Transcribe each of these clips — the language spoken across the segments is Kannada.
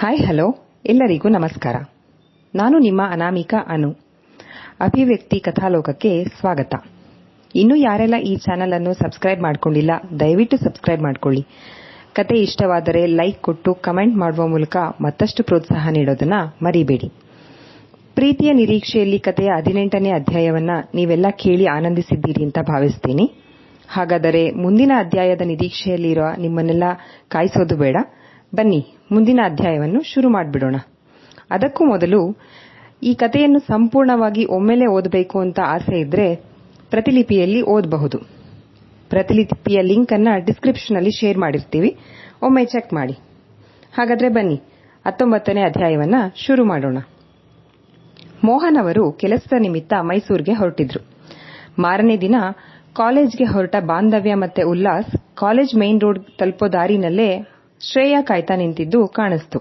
ಹಾಯ್ ಹಲೋ ಎಲ್ಲರಿಗೂ ನಮಸ್ಕಾರ. ನಾನು ನಿಮ್ಮ ಅನಾಮಿಕಾ ಅನು. ಅಭಿವ್ಯಕ್ತಿ ಕಥಾಲೋಕಕ್ಕೆ ಸ್ವಾಗತ. ಇನ್ನೂ ಯಾರೆಲ್ಲ ಈ ಚಾನೆಲ್ ಅನ್ನು ಸಬ್ಸ್ಕ್ರೈಬ್ ಮಾಡ್ಕೊಂಡಿಲ್ಲ, ದಯವಿಟ್ಟು ಸಬ್ಸ್ಕ್ರೈಬ್ ಮಾಡ್ಕೊಳ್ಳಿ. ಕತೆ ಇಷ್ಟವಾದರೆ ಲೈಕ್ ಕೊಟ್ಟು ಕಮೆಂಟ್ ಮಾಡುವ ಮೂಲಕ ಮತ್ತಷ್ಟು ಪ್ರೋತ್ಸಾಹ ನೀಡೋದನ್ನ ಮರಿಬೇಡಿ. ಪ್ರೀತಿಯ ನಿರೀಕ್ಷೆಯಲ್ಲಿ ಕಥೆಯ ಹದಿನೆಂಟನೇ ಅಧ್ಯಾಯವನ್ನ ನೀವೆಲ್ಲ ಕೇಳಿ ಆನಂದಿಸಿದ್ದೀರಿ ಅಂತ ಭಾವಿಸ್ತೀನಿ. ಹಾಗಾದರೆ ಮುಂದಿನ ಅಧ್ಯಾಯದ ನಿರೀಕ್ಷೆಯಲ್ಲಿರುವ ನಿಮ್ಮನ್ನೆಲ್ಲ ಕಾಯಿಸೋದು ಬೇಡ. ಬನ್ನಿ, ಮುಂದಿನ ಅಧ್ಯಾಯವನ್ನು ಶುರು ಮಾಡಿಬಿಡೋಣ. ಅದಕ್ಕೂ ಮೊದಲು ಈ ಕಥೆಯನ್ನು ಸಂಪೂರ್ಣವಾಗಿ ಒಮ್ಮೆಲೆ ಓದಬೇಕು ಅಂತ ಆಸೆ ಇದ್ರೆ ಪ್ರತಿಲಿಪಿಯಲ್ಲಿ ಓದಬಹುದು. ಪ್ರತಿಲಿಪಿಯ ಲಿಂಕ್ ಅನ್ನ ಡಿಸ್ಕ್ರಿಪ್ಷನ್ ಅಲ್ಲಿ ಶೇರ್ ಮಾಡಿರ್ತೀವಿ. ಒಮ್ಮೆ ಚೆಕ್ ಮಾಡಿ. ಹಾಗಾದ್ರೆ ಬನ್ನಿ, ಹತ್ತೊಂಬತ್ತನೇ ಅಧ್ಯಾಯವನ್ನ ಶುರು ಮಾಡೋಣ. ಮೋಹನ್ ಅವರು ಕೆಲಸದ ನಿಮಿತ್ತ ಮೈಸೂರಿಗೆ ಹೊರಟಿದ್ರು. ಮಾರನೇ ದಿನ ಕಾಲೇಜ್ಗೆ ಹೊರಟ ಬಾಂಧವ್ಯ ಮತ್ತೆ ಉಲ್ಲಾಸ್ ಕಾಲೇಜ್ ಮೇನ್ ರೋಡ್ ತಲುಪೋ ದಾರಿನಲ್ಲೇ ಶ್ರೇಯಾ ಕಾಯ್ತಾ ನಿಂತಿದ್ದು ಕಾಣಿಸ್ತು.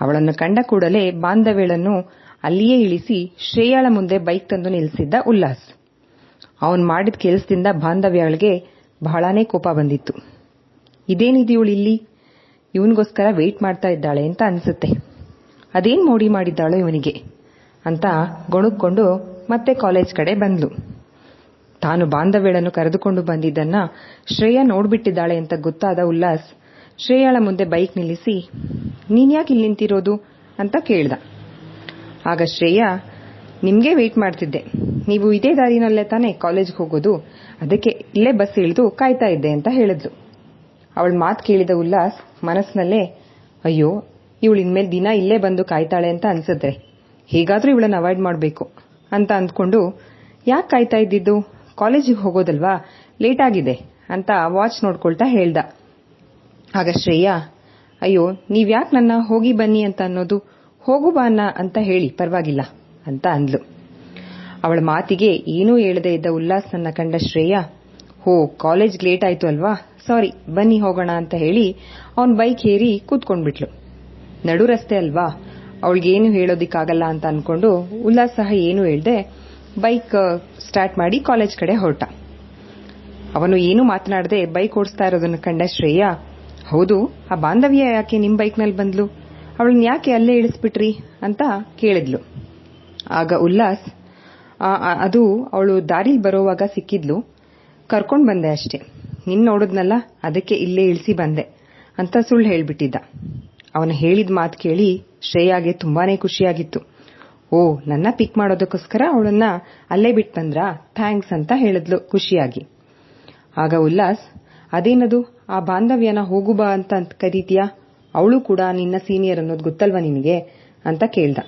ಅವಳನ್ನು ಕಂಡ ಕೂಡಲೇ ಬಾಂಧವ್ಯಳನ್ನು ಅಲ್ಲಿಯೇ ಇಳಿಸಿ ಶ್ರೇಯಾಳ ಮುಂದೆ ಬೈಕ್ ತಂದು ನಿಲ್ಲಿಸಿದ್ದ ಉಲ್ಲಾಸ್. ಅವನು ಮಾಡಿದ ಕೆಲಸದಿಂದ ಬಾಂಧವ್ಯಗಳಿಗೆ ಬಹಳಾನೇ ಕೋಪ ಬಂದಿತ್ತು. ಇದೇನಿದೆಯವಳು ಇಲ್ಲಿ? ಇವನಿಗೋಸ್ಕರ ವೇಟ್ ಮಾಡ್ತಾ ಇದ್ದಾಳೆ ಅಂತ ಅನಿಸುತ್ತೆ. ಅದೇನು ಮೋಡಿ ಮಾಡಿದ್ದಾಳೋ ಇವನಿಗೆ? ಅಂತ ಗೊಣುಕೊಂಡು ಮತ್ತೆ ಕಾಲೇಜ್ ಕಡೆ ಬಂದ್ಲು. ತಾನು ಬಾಂಧವ್ಯಳನ್ನು ಕರೆದುಕೊಂಡು ಬಂದಿದ್ದನ್ನ ಶ್ರೇಯ ನೋಡ್ಬಿಟ್ಟಿದ್ದಾಳೆ ಅಂತ ಗೊತ್ತಾದ ಉಲ್ಲಾಸ್ ಶ್ರೇಯಾಳ ಮುಂದೆ ಬೈಕ್ ನಿಲ್ಲಿಸಿ ನೀನ್ಯಾಕೆ ಇಲ್ಲಿ ನಿಂತಿರೋದು? ಅಂತ ಕೇಳ್ದ. ಆಗ ಶ್ರೇಯಾ, ನಿಮ್ಗೆ ವೇಟ್ ಮಾಡ್ತಿದ್ದೆ. ನೀವು ಇದೇ ದಾರಿನಲ್ಲೇ ತಾನೇ ಕಾಲೇಜ್ಗೆ ಹೋಗೋದು, ಅದಕ್ಕೆ ಇಲ್ಲೇ ಬಸ್ ಇಳಿದು ಕಾಯ್ತಾ ಇದ್ದೆ ಅಂತ ಹೇಳಿದ್ಲು. ಅವಳ ಮಾತು ಕೇಳಿದ ಉಲ್ಲಾಸ್ ಮನಸ್ಸಿನಲ್ಲೇ ಅಯ್ಯೋ, ಇವಳು ಇನ್ಮೇಲೆ ದಿನ ಇಲ್ಲೇ ಬಂದು ಕಾಯ್ತಾಳೆ ಅಂತ ಅನ್ಸಿದ್ರೆ ಹೇಗಾದ್ರೂ ಇವಳನ್ನ ಅವಾಯ್ಡ್ ಮಾಡಬೇಕು ಅಂತ ಅಂದ್ಕೊಂಡು, ಯಾಕೆ ಕಾಯ್ತಾ ಇದ್ದಿದ್ದು? ಕಾಲೇಜಿಗೆ ಹೋಗೋದಲ್ವಾ? ಲೇಟ್ ಆಗಿದೆ ಅಂತ ವಾಚ್ ನೋಡ್ಕೊಳ್ತಾ ಹೇಳ್ದ. ಆಗ ಶ್ರೇಯಾ, ಅಯ್ಯೋ, ನೀವ್ಯಾಕೆ ನನ್ನ ಹೋಗಿ ಬನ್ನಿ ಅಂತ ಅನ್ನೋದು ಹೋಗು ಬಾನ ಅಂತ ಹೇಳಿ ಪರವಾಗಿಲ್ಲ ಅಂತ ಅಂದ್ಲು. ಅವಳ ಮಾತಿಗೆ ಏನೂ ಹೇಳದೆ ಇದ್ದ ಉಲ್ಲಾಸ್ನನ್ನ ಕಂಡ ಶ್ರೇಯಾ, ಹೋ ಕಾಲೇಜ್ ಲೇಟ್ ಆಯ್ತು ಅಲ್ವಾ? ಸಾರಿ ಬನ್ನಿ ಹೋಗೋಣ ಅಂತ ಹೇಳಿ ಅವನ್ ಬೈಕ್ ಏರಿ ಕೂತ್ಕೊಂಡ್ಬಿಟ್ಲು. ನಡು ರಸ್ತೆ ಅಲ್ವಾ? ಅವಳಿಗೇನು ಹೇಳೋದಿಕ್ಕಾಗಲ್ಲ ಅಂತ ಅನ್ಕೊಂಡು ಉಲ್ಲಾಸ್ ಸಹ ಏನು ಹೇಳ್ದೆ ಬೈಕ್ ಸ್ಟಾರ್ಟ್ ಮಾಡಿ ಕಾಲೇಜ್ ಕಡೆ ಹೊರಟ. ಅವನು ಏನು ಮಾತನಾಡದೆ ಬೈಕ್ ಓಡಿಸ್ತಾ ಇರೋದನ್ನು ಕಂಡ ಶ್ರೇಯಾ ಹೌದು, ಆ ಬಾಂಧವ್ಯ ಯಾಕೆ ನಿಮ್ ಬೈಕ್ನಲ್ಲಿ ಬಂದ್ಲು? ಅವಳನ್ನ ಯಾಕೆ ಅಲ್ಲೇ ಇಳಿಸ್ಬಿಟ್ರಿ ಅಂತ ಕೇಳಿದ್ಲು. ಆಗ ಉಲ್ಲಾಸ್ ಅದು ಅವಳು ದಾರಿಲಿ ಬರೋವಾಗ ಸಿಕ್ಕಿದ್ಲು. ಕರ್ಕೊಂಡು ಬಂದೆ ಅಷ್ಟೇ. ನಿನ್ ನೋಡಿದ್ನಲ್ಲ, ಅದಕ್ಕೆ ಇಲ್ಲೇ ಇಳಿಸಿ ಬಂದೆ ಅಂತ ಸುಳ್ಳು ಹೇಳ್ಬಿಟ್ಟಿದ್ದ. ಅವನು ಹೇಳಿದ ಮಾತು ಕೇಳಿ ಶ್ರೇಯಾಗೆ ತುಂಬಾನೇ ಖುಷಿಯಾಗಿತ್ತು. ಓ, ನನ್ನ ಪಿಕ್ ಮಾಡೋದಕ್ಕೋಸ್ಕರ ಅವಳನ್ನ ಅಲ್ಲೇ ಬಿಟ್ಟು ಬಂದ್ರಾ? ಥ್ಯಾಂಕ್ಸ್ ಅಂತ ಹೇಳಿದ್ಲು ಖುಷಿಯಾಗಿ. ಆಗ ಉಲ್ಲಾಸ್, ಅದೇನದು? ಆ ಬಾಂಧವ್ಯನ ಹೋಗು ಬಾ ಅಂತ ಕರೀತೀಯಾ? ಅವಳು ಕೂಡ ನಿನ್ನ ಸೀನಿಯರ್ ಅನ್ನೋದು ಗೊತ್ತಲ್ವಾ ನಿನಗೆ? ಅಂತ ಕೇಳ್ದ.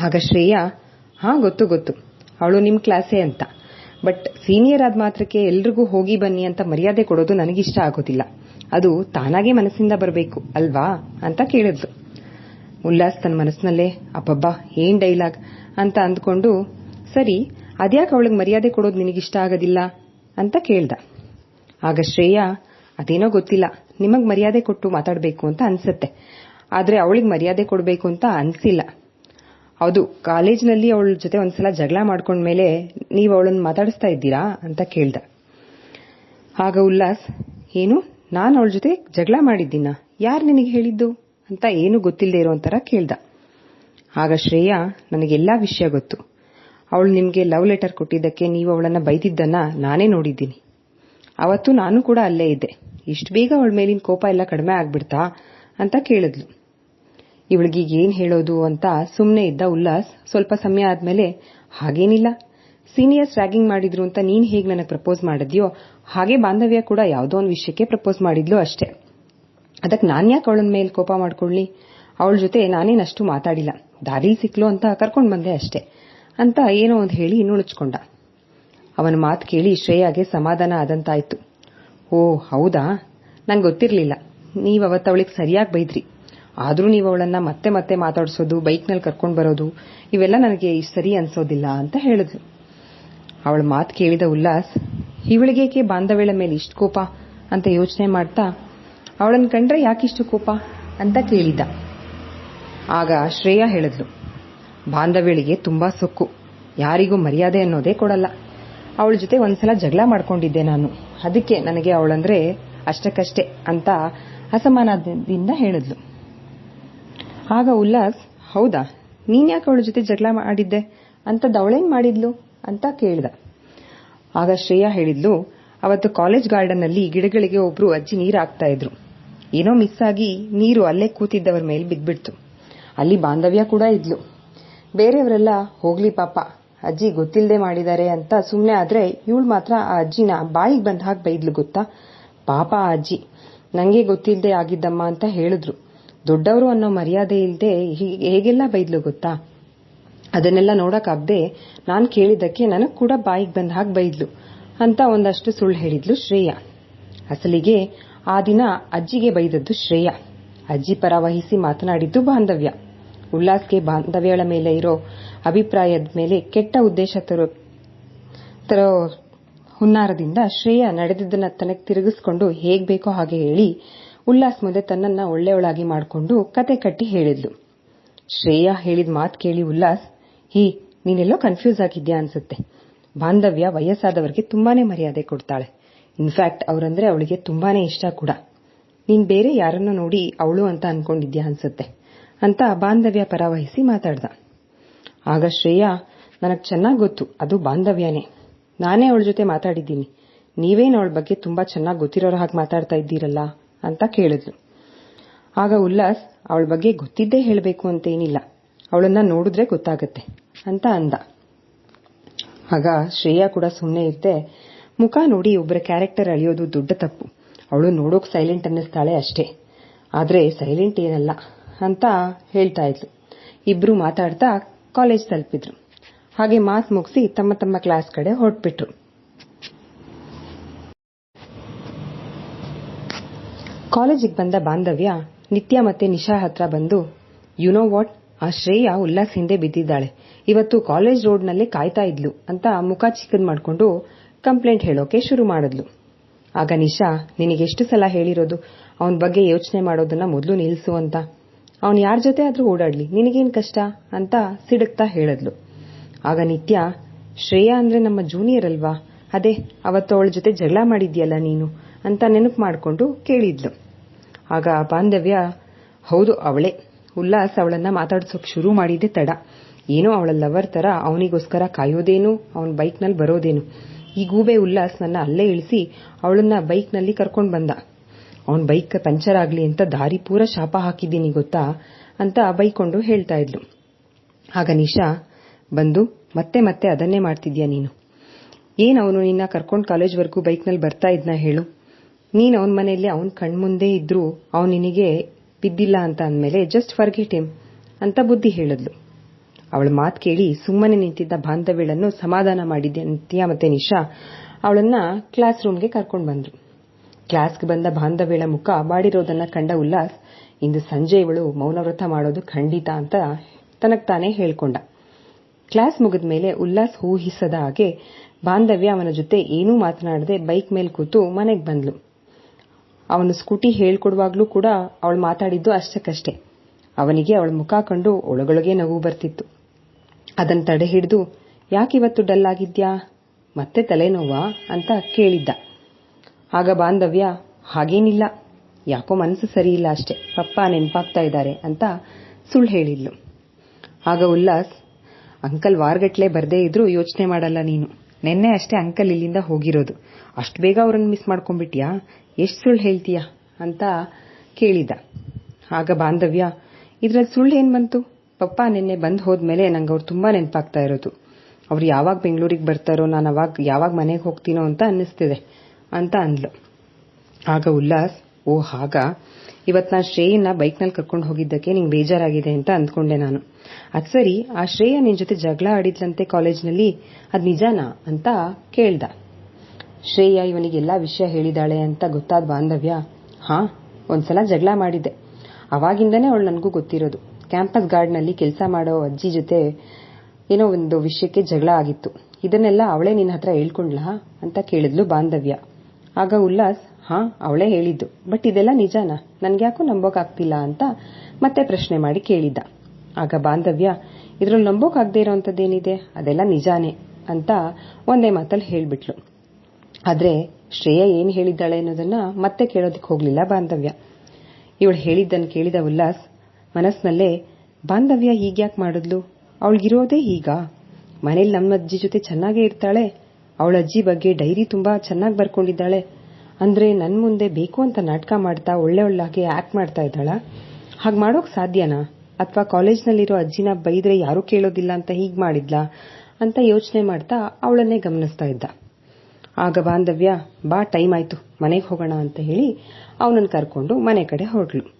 ಆಗ ಶ್ರೇಯಾ, ಹಾ, ಗೊತ್ತು ಗೊತ್ತು. ಅವಳು ನಿಮ್ ಕ್ಲಾಸೇ ಅಂತ. ಬಟ್ ಸೀನಿಯರ್ ಆದ ಮಾತ್ರಕ್ಕೆ ಎಲ್ರಿಗೂ ಹೋಗಿ ಬನ್ನಿ ಅಂತ ಮರ್ಯಾದೆ ಕೊಡೋದು ನನಗಿಷ್ಟ ಆಗೋದಿಲ್ಲ. ಅದು ತಾನಾಗೆ ಮನಸ್ಸಿಂದ ಬರಬೇಕು, ಅಲ್ವಾ? ಅಂತ ಕೇಳಿದ್ಲು. ಉಲ್ಲಾಸ್ ತನ್ನ ಮನಸ್ಸಿನಲ್ಲೇ ಅಪ್ಪಬ್ಬಾ ಏನ್ ಡೈಲಾಗ್? ಅಂತ ಅಂದ್ಕೊಂಡು, ಸರಿ, ಅದ್ಯಾಕೆ ಅವಳಿಗೆ ಮರ್ಯಾದೆ ಕೊಡೋದು ನಿನಗಿಷ್ಟ ಆಗೋದಿಲ್ಲ? ಅಂತ ಕೇಳ್ದ. ಆಗ ಶ್ರೇಯಾ ಅದೇನೋ ಗೊತ್ತಿಲ್ಲ. ನಿಮಗ್ ಮರ್ಯಾದೆ ಕೊಟ್ಟು ಮಾತಾಡಬೇಕು ಅಂತ ಅನ್ಸುತ್ತೆ. ಆದ್ರೆ ಅವಳಿಗೆ ಮರ್ಯಾದೆ ಕೊಡಬೇಕು ಅಂತ ಅನ್ಸಿಲ್ಲ. ಹೌದು, ಕಾಲೇಜ್ನಲ್ಲಿ ಅವಳ ಜೊತೆ ಒಂದ್ಸಲ ಜಗಳ ಮಾಡ್ಕೊಂಡ್ಮೇಲೆ ನೀವು ಅವಳನ್ನ ಮಾತಾಡಿಸ್ತಾ ಇದ್ದೀರಾ ಅಂತ ಕೇಳ್ದ. ಆಗ ಉಲ್ಲಾಸ್, ಏನು? ನಾನು ಅವಳ ಜೊತೆ ಜಗಳ ಮಾಡಿದ್ದೀನ? ಯಾರು ನಿನಗೆ ಹೇಳಿದ್ದು? ಅಂತ ಏನು ಗೊತ್ತಿಲ್ಲದೆ ಇರೋ ಒಂಥರ ಕೇಳ್ದ. ಆಗ ಶ್ರೇಯಾ, ನನಗೆಲ್ಲಾ ವಿಷಯ ಗೊತ್ತು. ಅವಳು ನಿಮಗೆ ಲವ್ ಲೆಟರ್ ಕೊಟ್ಟಿದ್ದಕ್ಕೆ ನೀವು ಅವಳನ್ನ ಬೈದಿದ್ದನ್ನ ನಾನೇ ನೋಡಿದ್ದೀನಿ. ಅವತ್ತು ನಾನು ಕೂಡ ಅಲ್ಲೇ ಇದ್ದೆ. ಇಷ್ಟು ಬೇಗ ಅವಳ ಮೇಲಿನ ಕೋಪ ಎಲ್ಲ ಕಡಿಮೆ ಆಗ್ಬಿಡ್ತಾ ಅಂತ ಕೇಳಿದ್ಲು. ಇವಳಿಗೀಗ ಏನ್ ಹೇಳೋದು ಅಂತ ಸುಮ್ಮನೆ ಇದ್ದ ಉಲ್ಲಾಸ್ ಸ್ವಲ್ಪ ಸಮಯ ಆದ್ಮೇಲೆ, ಹಾಗೇನಿಲ್ಲ. ಸೀನಿಯರ್ಸ್ ರ್ಯಾಗಿಂಗ್ ಮಾಡಿದ್ರು ಅಂತ ನೀನ್ ಹೇಗ್ ನನಗೆ ಪ್ರಪೋಸ್ ಮಾಡಿದ್ಯೋ, ಹಾಗೆ ಬಾಂಧವ್ಯ ಕೂಡ ಯಾವುದೋ ಒಂದು ವಿಷಯಕ್ಕೆ ಪ್ರಪೋಸ್ ಮಾಡಿದ್ಲು ಅಷ್ಟೇ. ಅದಕ್ಕೆ ನಾನ್ ಯಾಕೆ ಅವಳ ಮೇಲೆ ಕೋಪ ಮಾಡ್ಕೊಳ್ಳಿ ಅವಳ ಜೊತೆ ನಾನೇನಷ್ಟು ಮಾತಾಡಿಲ್ಲ. ದಾರಿ ಸಿಕ್ಲು ಅಂತ ಕರ್ಕೊಂಡು ಬಂದೆ ಅಷ್ಟೇ, ಅಂತ ಏನೋ ಒಂದು ಹೇಳಿ ನುಣುಚ್ಕೊಂಡ ಅವನ ಮಾತು ಕೇಳಿ ಶ್ರೇಯಾಗೆ ಸಮಾಧಾನ ಆದಂತಾಯ್ತು. ಓ, ಹೌದಾ? ನಂಗೆ ಗೊತ್ತಿರ್ಲಿಲ್ಲ. ನೀವ್ ಅವತ್ತು ಅವಳಿಗೆ ಸರಿಯಾಗಿ ಬೈದ್ರಿ. ಆದ್ರೂ ನೀವು ಅವಳನ್ನ ಮತ್ತೆ ಮತ್ತೆ ಮಾತಾಡಿಸೋದು ಬೈಕ್ನಲ್ಲಿ ಕರ್ಕೊಂಡು ಬರೋದು, ಇವೆಲ್ಲ ನನಗೆ ಸರಿ ಅನ್ಸೋದಿಲ್ಲ ಅಂತ ಹೇಳಿದ್ಲು ಅವಳ ಮಾತು ಕೇಳಿದ ಉಲ್ಲಾಸ್, ಇವಳಿಗೇಕೆ ಬಾಂಧವ್ಯಳ ಮೇಲೆ ಇಷ್ಟು ಕೋಪ? ಅಂತ ಯೋಚನೆ ಮಾಡ್ತಾ ಅವಳನ್ನ ಕಂಡ್ರೆ ಯಾಕಿಷ್ಟು ಕೋಪ? ಅಂತ ಕೇಳಿದ್ದ. ಆಗ ಶ್ರೇಯಾ ಹೇಳಿದ್ಲು ಬಾಂಧವ್ಯಳಿಗೆ ತುಂಬಾ ಸೊಕ್ಕು. ಯಾರಿಗೂ ಮರ್ಯಾದೆ ಅನ್ನೋದೇ ಕೊಡಲ್ಲ. ಅವಳ ಜೊತೆ ಒಂದ್ಸಲ ಜಗಳ ಮಾಡ್ಕೊಂಡಿದ್ದೆ ನಾನು. ಅದಕ್ಕೆ ನನಗೆ ಅವಳಂದ್ರೆ ಅಷ್ಟಕ್ಕಷ್ಟೇ ಅಂತ ಅಸಮಾನದಿಂದ ಹೇಳಿದ್ಲು. ಆಗ ಉಲ್ಲಾಸ್, ಹೌದಾ ನೀನ್ಯಾಕೆ ಅವಳ ಜೊತೆ ಜಗಳ ಮಾಡಿದ್ದೆ? ಅಂತ ಅವಳೇನ್ ಮಾಡಿದ್ಲು ಅಂತ ಕೇಳ್ದ. ಆಗ ಶ್ರೇಯಾ ಹೇಳಿದ್ಲು, ಅವತ್ತು ಕಾಲೇಜ್ ಗಾರ್ಡನ್ ಅಲ್ಲಿ ಗಿಡಗಳಿಗೆ ಒಬ್ರು ಅಜ್ಜಿ ನೀರು ಹಾಕ್ತಾ ಇದ್ರು. ಏನೋ ಮಿಸ್ ಆಗಿ ನೀರು ಅಲ್ಲೇ ಕೂತಿದ್ದವರ ಮೇಲೆ ಬಿದ್ಬಿಡ್ತು. ಅಲ್ಲಿ ಬಾಂಧವ್ಯ ಕೂಡ ಇದ್ಲು. ಬೇರೆಯವರೆಲ್ಲ ಹೋಗ್ಲಿ ಪಾಪ ಅಜ್ಜಿ ಗೊತ್ತಿಲ್ಲದೆ ಮಾಡಿದ್ದಾರೆ ಅಂತ ಸುಮ್ಮನೆ ಆದ್ರೆ ಇವಳು ಮಾತ್ರ ಆ ಅಜ್ಜಿನ ಬಾಯಿಗೆ ಬಂದ ಹಾಗೆ ಬೈದ್ಲು ಗೊತ್ತಾ? ಪಾಪ ಆ ಅಜ್ಜಿ. ನನಗೆ ಗೊತ್ತಿಲ್ಲದೆ ಆಗಿದ್ದಮ್ಮ ಅಂತ ಹೇಳಿದ್ರು. ದೊಡ್ಡವರು ಅನ್ನೋ ಮರ್ಯಾದೆ ಇಲ್ಲದೆ ಹೇಗೆಲ್ಲ ಬೈದ್ಲು ಗೊತ್ತಾ? ಅದನ್ನೆಲ್ಲ ನೋಡೋಕ್ಕಾಗದೆ ನಾನು ಕೇಳಿದ್ದಕ್ಕೆ ನನಗೆ ಕೂಡ ಬಾಯಿಗೆ ಬಂದ ಹಾಗೆ ಬೈದ್ಲು ಅಂತ ಒಂದಷ್ಟು ಸುಳ್ಳು ಹೇಳಿದ್ಲು ಶ್ರೇಯ. ಅಸಲಿಗೆ ಆ ದಿನ ಅಜ್ಜಿಗೆ ಬೈದದ್ದು ಶ್ರೇಯ. ಅಜ್ಜಿ ಪರ ವಹಿಸಿ ಮಾತನಾಡಿದ್ದು ಬಾಂಧವ್ಯ. ಉಲ್ಲಾಸ್ಗೆ ಬಾಂಧವ್ಯಗಳ ಮೇಲೆ ಇರೋ ಅಭಿಪ್ರಾಯದ ಮೇಲೆ ಕೆಟ್ಟ ಉದ್ದೇಶ ತರೋ ಹುನ್ನಾರದಿಂದ ಶ್ರೇಯ ನಡೆದಿದ್ದನ್ನ ತನಗೆ ತಿರುಗಿಸ್ಕೊಂಡು ಹೇಗ್ ಬೇಕೋ ಹಾಗೆ ಹೇಳಿ ಉಲ್ಲಾಸ್ ಮುಂದೆ ತನ್ನನ್ನ ಒಳ್ಳೆಯವಳಾಗಿ ಮಾಡಿಕೊಂಡು ಕತೆ ಕಟ್ಟಿ ಹೇಳಿದ್ಲು. ಶ್ರೇಯಾ ಹೇಳಿದ ಮಾತು ಕೇಳಿ ಉಲ್ಲಾಸ್, ಹೀ, ನೀನೆಲ್ಲೋ ಕನ್ಫ್ಯೂಸ್ ಆಗಿದ್ಯಾ ಅನ್ಸುತ್ತೆ. ಬಾಂಧವ್ಯ ವಯಸ್ಸಾದವರಿಗೆ ತುಂಬಾನೇ ಮರ್ಯಾದೆ ಕೊಡ್ತಾಳೆ. ಇನ್ಫ್ಯಾಕ್ಟ್ ಅವರಂದ್ರೆ ಅವಳಿಗೆ ತುಂಬಾನೇ ಇಷ್ಟ ಕೂಡ. ನೀನ್ ಬೇರೆ ಯಾರನ್ನೋ ನೋಡಿ ಅವಳು ಅಂತ ಅನ್ಕೊಂಡಿದ್ಯಾ ಅನ್ಸುತ್ತೆ. ಅಂತ ಬಾಂಧವ್ಯ ಪರವಹಿಸಿ ಮಾತಾಡ್ದ. ಆಗ ಶ್ರೇಯಾ, ನನಗ್ ಚೆನ್ನಾಗಿ ಗೊತ್ತು, ಅದು ಬಾಂಧವ್ಯನೇ. ನಾನೇ ಅವಳ ಜೊತೆ ಮಾತಾಡಿದ್ದೀನಿ. ನೀವೇನು ಅವಳ ಬಗ್ಗೆ ತುಂಬಾ ಚೆನ್ನಾಗಿ ಗೊತ್ತಿರೋರ ಹಾಗೆ ಮಾತಾಡ್ತಾ ಇದ್ದೀರಲ್ಲ? ಅಂತ ಕೇಳಿದ್ಲು ಆಗ ಉಲ್ಲಾಸ್, ಅವಳ ಬಗ್ಗೆ ಗೊತ್ತಿದ್ದೇ ಹೇಳಬೇಕು ಅಂತೇನಿಲ್ಲ. ಅವಳನ್ನ ನೋಡಿದ್ರೆ ಗೊತ್ತಾಗತ್ತೆ, ಅಂತ ಅಂದ. ಆಗ ಶ್ರೇಯಾ ಕೂಡ ಸುಮ್ಮನೆ ಇರ್ತೆ ಮುಖ ನೋಡಿ ಒಬ್ಬರ ಕ್ಯಾರೆಕ್ಟರ್ ಅಳಿಯೋದು ದೊಡ್ಡ ತಪ್ಪು. ಅವಳು ನೋಡೋಕ್ ಸೈಲೆಂಟ್ ಅನ್ನಿಸ್ತಾಳೆ ಅಷ್ಟೇ. ಆದ್ರೆ ಸೈಲೆಂಟ್ ಏನಲ್ಲ. ಅಂತ ಹೇಳ್ತಾ ಇದ್ಲು ಇಬ್ರು ಮಾತಾಡ್ತಾ ಕಾಲೇಜ್ ತಲುಪಿದ್ರು. ಹಾಗೆ ಮಾತ್ ಮುಗಿಸಿ ತಮ್ಮ ತಮ್ಮ ಕ್ಲಾಸ್ ಕಡೆ ಹೊರಟ್ಬಿಟ್ರು. ಕಾಲೇಜಿಗೆ ಬಂದ ಬಾಂಧವ್ಯ ನಿತ್ಯ ಮತ್ತೆ ನಿಶಾ ಹತ್ರ ಬಂದು ಯು ನೋ ವಾಟ್ ಆ ಶ್ರೇಯ ಉಲ್ಲಾಸ್ ಹಿಂದೆ ಬಿದ್ದಿದ್ದಾಳೆ. ಇವತ್ತು ಕಾಲೇಜ್ ರೋಡ್ನಲ್ಲೇ ಕಾಯ್ತಾ ಇದ್ಲು ಅಂತ ಮುಖ ಚಿಕ್ಕದ್ ಮಾಡ್ಕೊಂಡು ಕಂಪ್ಲೇಂಟ್ ಹೇಳೋಕೆ ಶುರು ಮಾಡಿದ್ಲು. ಆಗ ನಿಶಾ ನಿನಗೆಷ್ಟು ಸಲ ಹೇಳಿರೋದು? ಅವನ ಬಗ್ಗೆ ಯೋಚನೆ ಮಾಡೋದನ್ನ ಮೊದಲು ನಿಲ್ಲಿಸು ಅಂತ. ಅವನ್ ಯಾರ ಜೊತೆ ಆದ್ರೂ ಓಡಾಡ್ಲಿ. ನಿನಗೇನು ಕಷ್ಟ? ಅಂತ ಸಿಡುಕ್ತಾ ಹೇಳಿದ್ಲು. ಆಗ ನಿತ್ಯ, ಶ್ರೇಯಾ ಅಂದ್ರೆ ನಮ್ಮ ಜೂನಿಯರ್ ಅಲ್ವಾ? ಅದೇ, ಅವತ್ತು ಅವಳ ಜೊತೆ ಜಗಳ ಮಾಡಿದ್ಯಲ್ಲ ನೀನು? ಅಂತ ನೆನಪು ಮಾಡಿಕೊಂಡು ಕೇಳಿದ್ಲು. ಆಗ ಬಾಂಧವ್ಯ, ಹೌದು, ಅವಳೇ. ಉಲ್ಲಾಸ್ ಅವಳನ್ನ ಮಾತಾಡ್ಸೋಕೆ ಶುರು ಮಾಡಿದ್ದೆ ತಡ. ಏನೋ ಅವಳ ಲವರ್ ತರ ಅವನಿಗೋಸ್ಕರ ಕಾಯೋದೇನು, ಅವನ್ ಬೈಕ್ನಲ್ಲಿ ಬರೋದೇನು. ಈ ಗೂಬೆ ಉಲ್ಲಾಸ್ ನನ್ನ ಅಲ್ಲೇ ಇಳಿಸಿ ಅವಳನ್ನ ಬೈಕ್ನಲ್ಲಿ ಕರ್ಕೊಂಡು ಬಂದ. ಅವನ್ ಬೈಕ್ ಪಂಚರ್ ಆಗ್ಲಿ ಅಂತ ದಾರಿ ಪೂರ ಶಾಪ ಹಾಕಿದ್ದೀನಿ ಗೊತ್ತಾ ಅಂತ ಬೈಕೊಂಡು ಹೇಳ್ತಾ ಇದ್ಲು. ಆಗ ನಿಶಾ, ಬಂದು, ಮತ್ತೆ ಮತ್ತೆ ಅದನ್ನೇ ಮಾಡ್ತಿದ್ಯಾ ನೀನು? ಏನ್ ಅವನು ನಿನ್ನ ಕರ್ಕೊಂಡು ಕಾಲೇಜ್ವರೆಗೂ ಬೈಕ್ನಲ್ಲಿ ಬರ್ತಾ ಇದ್ನ ಹೇಳು? ನೀನ್ ಅವನ ಮನೆಯಲ್ಲಿ ಅವನ್ ಕಣ್ಮುಂದೆ ಇದ್ರೂ ಅವನು ನಿನಗೆ ಬಿದ್ದಿಲ್ಲ ಅಂತ ಅಂದಮೇಲೆ ಜಸ್ಟ್ ಫರ್ಗೆಟ್ ಹಿಮ್ ಅಂತ ಬುದ್ಧಿ ಹೇಳಿದ್ಲು. ಅವಳ ಮಾತ್ ಕೇಳಿ ಸುಮ್ಮನೆ ನಿಂತಿದ್ದ ಬಾಂಧವ್ಯಳನ್ನು ಸಮಾಧಾನ ಮಾಡಿದ್ದೆ ನಿತ್ಯ ಮತ್ತೆ ನಿಶಾ? ಅವಳನ್ನ ಕ್ಲಾಸ್ ರೂಮ್ಗೆ ಕರ್ಕೊಂಡು ಬಂದ್ರು ಕ್ಲಾಸ್ಗೆ ಬಂದ ಬಾಂಧವ್ಯಳ ಮುಖ ಮಾಡಿರೋದನ್ನ ಕಂಡ ಉಲ್ಲಾಸ್, ಇಂದು ಸಂಜೆ ಇವಳು ಮೌನವ್ರತ ಮಾಡೋದು ಖಂಡಿತ ಅಂತ ತನಗ್ ತಾನೇ ಹೇಳ್ಕೊಂಡ. ಕ್ಲಾಸ್ ಮುಗಿದ ಮೇಲೆ ಉಲ್ಲಾಸ್ ಊಹಿಸದ ಹಾಗೆ ಬಾಂಧವ್ಯ ಅವನ ಜೊತೆ ಏನೂ ಮಾತನಾಡದೆ ಬೈಕ್ ಮೇಲೆ ಕೂತು ಮನೆಗೆ ಬಂದ್ಲು. ಅವನು ಸ್ಕೂಟಿ ಹೇಳ್ಕೊಡುವಾಗ್ಲೂ ಕೂಡ ಅವಳು ಮಾತಾಡಿದ್ದು ಅಷ್ಟಕ್ಕಷ್ಟೇ. ಅವನಿಗೆ ಅವಳ ಮುಖ ಕಂಡು ಒಳಗೊಳಗೆ ನಗು ಬರ್ತಿತ್ತು. ಅದನ್ನು ತಡೆ ಹಿಡಿದು ಯಾಕಿವತ್ತು ಡಲ್ ಆಗಿದ್ಯಾ? ಮತ್ತೆ ತಲೆನೋವಾ? ಅಂತ ಕೇಳಿದ್ದ. ಆಗ ಬಾಂಧವ್ಯ ಹಾಗೇನಿಲ್ಲ. ಯಾಕೋ ಮನಸ್ಸು ಸರಿಯಿಲ್ಲ ಅಷ್ಟೆ. ಪಪ್ಪ ನೆನಪಾಗ್ತಾ ಇದ್ದಾರೆ ಅಂತ ಸುಳ್ಳು ಹೇಳಿದ್ಲು. ಆಗ ಉಲ್ಲಾಸ್, ಅಂಕಲ್ ವಾರ್ಗಟ್ಲೆ ಬರದೇ ಇದ್ರೂ ಯೋಚನೆ ಮಾಡಲ್ಲ ನೀನು. ನೆನ್ನೆ ಅಷ್ಟೇ ಅಂಕಲ್ ಇಲ್ಲಿಂದ ಹೋಗಿರೋದು. ಅಷ್ಟು ಬೇಗ ಅವ್ರನ್ನ ಮಿಸ್ ಮಾಡ್ಕೊಂಡ್ಬಿಟ್ಯಾ? ಎಷ್ಟು ಸುಳ್ಳು ಹೇಳ್ತೀಯಾ? ಅಂತ ಕೇಳಿದ. ಆಗ ಬಾಂಧವ್ಯ, ಇದ್ರಲ್ಲಿ ಸುಳ್ಳು ಏನ್ ಬಂತು? ಪಪ್ಪ ನಿನ್ನೆ ಬಂದ್ ಹೋದ್ಮೇಲೆ ನಂಗೆ ಅವ್ರು ತುಂಬಾ ನೆನಪಾಗ್ತಾ ಇರೋದು. ಅವ್ರು ಯಾವಾಗ ಬೆಂಗಳೂರಿಗೆ ಬರ್ತಾರೋ, ನಾನು ಅವಾಗ ಯಾವಾಗ ಮನೆಗೆ ಹೋಗ್ತೀನೋ ಅಂತ ಅನ್ನಿಸ್ತಿದೆ. ಅಂತ ಅಂದ್ಲು. ಆಗ ಉಲ್ಲಾಸ್, ಓ ಹಾಗ ಇವತ್ ನಾ ಶ್ರೇಯನ್ನ ಬೈಕ್ನಲ್ಲಿ ಕರ್ಕೊಂಡು ಹೋಗಿದ್ದಕ್ಕೆ ನಿಂಗೆ ಬೇಜಾರಾಗಿದೆ ಅಂತ ಅಂದ್ಕೊಂಡೆ ನಾನು. ಅದ್ ಸರಿ, ಆ ಶ್ರೇಯ ನಿನ್ ಜೊತೆ ಜಗಳ ಆಡಿದ್ಲಂತೆ ಕಾಲೇಜ್ನಲ್ಲಿ, ಅದ್ ನಿಜಾನಾ ಅಂತ ಕೇಳ್ದ. ಶ್ರೇಯ ಇವನಿಗೆಲ್ಲಾ ವಿಷಯ ಹೇಳಿದಾಳೆ ಅಂತ ಗೊತ್ತಾದ ಬಾಂಧವ್ಯ, ಹಾ, ಒಂದ್ಸಲ ಜಗಳ ಮಾಡಿದ್ದೆ. ಅವಾಗಿಂದನೇ ಅವಳು ನನಗೂ ಗೊತ್ತಿರೋದು. ಕ್ಯಾಂಪಸ್ ಗಾರ್ಡ್ನಲ್ಲಿ ಕೆಲಸ ಮಾಡೋ ಅಜ್ಜಿ ಜೊತೆ ಏನೋ ಒಂದು ವಿಷಯಕ್ಕೆ ಜಗಳ ಆಗಿತ್ತು. ಇದನ್ನೆಲ್ಲ ಅವಳೇ ನಿನ್ನ ಹತ್ರ ಹೇಳ್ಕೊಂಡ್ಲಾ ಅಂತ ಕೇಳಿದ್ಲು ಬಾಂಧವ್ಯ. ಆಗ ಉಲ್ಲಾಸ್, ಹಾ, ಅವಳೇ ಹೇಳಿದ್ದು. ಬಟ್ ಇದೆಲ್ಲ ನಿಜಾನಾ? ನನಗ್ಯಾಕೋ ನಂಬೋಕಾಗ್ತಿಲ್ಲ ಅಂತ ಮತ್ತೆ ಪ್ರಶ್ನೆ ಮಾಡಿ ಕೇಳಿದ್ದ. ಆಗ ಬಾಂಧವ್ಯ, ಇದ್ರಲ್ಲಿ ನಂಬೋಕಾಗದೇ ಇರೋಂಥದ್ದೇನಿದೆ? ಅದೆಲ್ಲ ನಿಜಾನೇ ಅಂತ ಒಂದೇ ಮಾತಲ್ಲಿ ಹೇಳ್ಬಿಟ್ಲು. ಆದ್ರೆ ಶ್ರೇಯ ಏನು ಹೇಳಿದ್ದಾಳೆ ಅನ್ನೋದನ್ನ ಮತ್ತೆ ಕೇಳೋದಕ್ಕೆ ಹೋಗಲಿಲ್ಲ ಬಾಂಧವ್ಯ. ಇವಳು ಹೇಳಿದ್ದನ್ನು ಕೇಳಿದ ಉಲ್ಲಾಸ್ ಮನಸ್ಸಿನಲ್ಲೇ ಬಾಂಧವ್ಯ ಹೀಗ್ಯಾಕೆ ಮಾಡಿದ್ಲು? ಅವಳಿಗಿರೋದೇ ಈಗ ಮನೇಲಿ ನಮ್ಮ ಅಜ್ಜಿ ಜೊತೆ ಚೆನ್ನಾಗೇ ಇರ್ತಾಳೆ? ಅವಳ ಅಜ್ಜಿ ಬಗ್ಗೆ ಡೈರಿ ತುಂಬಾ ಚೆನ್ನಾಗಿ ಬರ್ಕೊಂಡಿದ್ದಾಳೆ. ಅಂದ್ರೆ ನನ್ ಮುಂದೆ ಬೇಕು ಅಂತ ನಾಟಕ ಮಾಡ್ತಾ ಒಳ್ಳೆ ಒಳ್ಳಾಗೆ ಆಕ್ಟ್ ಮಾಡ್ತಾ ಇದ್ದಾಳ. ಹಾಗೆ ಮಾಡೋಕ್ ಸಾಧ್ಯನಾ? ಅಥವಾ ಕಾಲೇಜ್ನಲ್ಲಿರೋ ಅಜ್ಜಿನ ಬೈದ್ರೆ ಯಾರೂ ಕೇಳೋದಿಲ್ಲ ಅಂತ ಹೀಗ್ ಮಾಡಿದ್ಲಾ? ಅಂತ ಯೋಚನೆ ಮಾಡ್ತಾ ಅವಳನ್ನೇ ಗಮನಿಸ್ತಾ ಇದ್ದ. ಆಗ ಬಾಂಧವ್ಯ, ಬಾ ಟೈಮ್ ಆಯ್ತು, ಮನೆಗೆ ಹೋಗೋಣ ಅಂತ ಹೇಳಿ ಅವನನ್ನು ಕರ್ಕೊಂಡು ಮನೆ ಕಡೆ ಹೊರಡ್ಲು